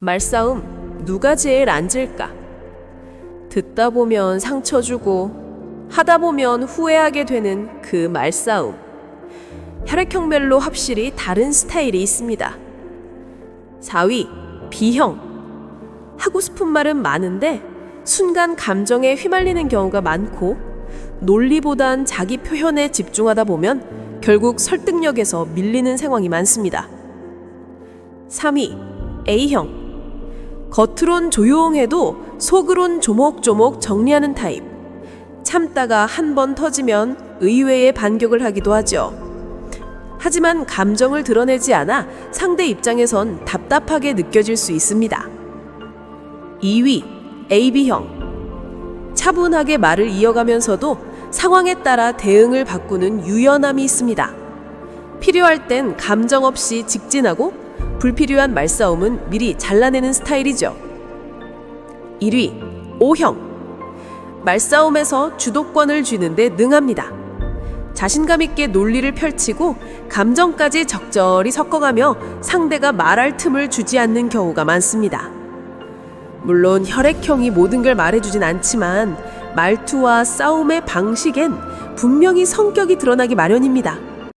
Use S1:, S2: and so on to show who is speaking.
S1: 말싸움 누가 제일 앉을까? 듣다 보면 상처 주고 하다 보면 후회하게 되는 그 말싸움. 혈액형별로 확실히 다른 스타일이 있습니다. 4위 B형 하고 싶은 말은 많은데 순간 감정에 휘말리는 경우가 많고 논리보단 자기 표현에 집중하다 보면 결국 설득력에서 밀리는 상황이 많습니다. 3위 A형 겉으론 조용해도 속으론 조목조목 정리하는 타입. 참다가 한 번 터지면 의외의 반격을 하기도 하죠. 하지만 감정을 드러내지 않아 상대 입장에선 답답하게 느껴질 수 있습니다. 2위 AB형 차분하게 말을 이어가면서도 상황에 따라 대응을 바꾸는 유연함이 있습니다. 필요할 땐 감정 없이 직진하고 불필요한 말싸움은 미리 잘라내는 스타일이죠. 1위 O형 말싸움에서 주도권을 쥐는데 능합니다. 자신감 있게 논리를 펼치고 감정까지 적절히 섞어가며 상대가 말할 틈을 주지 않는 경우가 많습니다. 물론 혈액형이 모든 걸 말해주진 않지만 말투와 싸움의 방식엔 분명히 성격이 드러나기 마련입니다.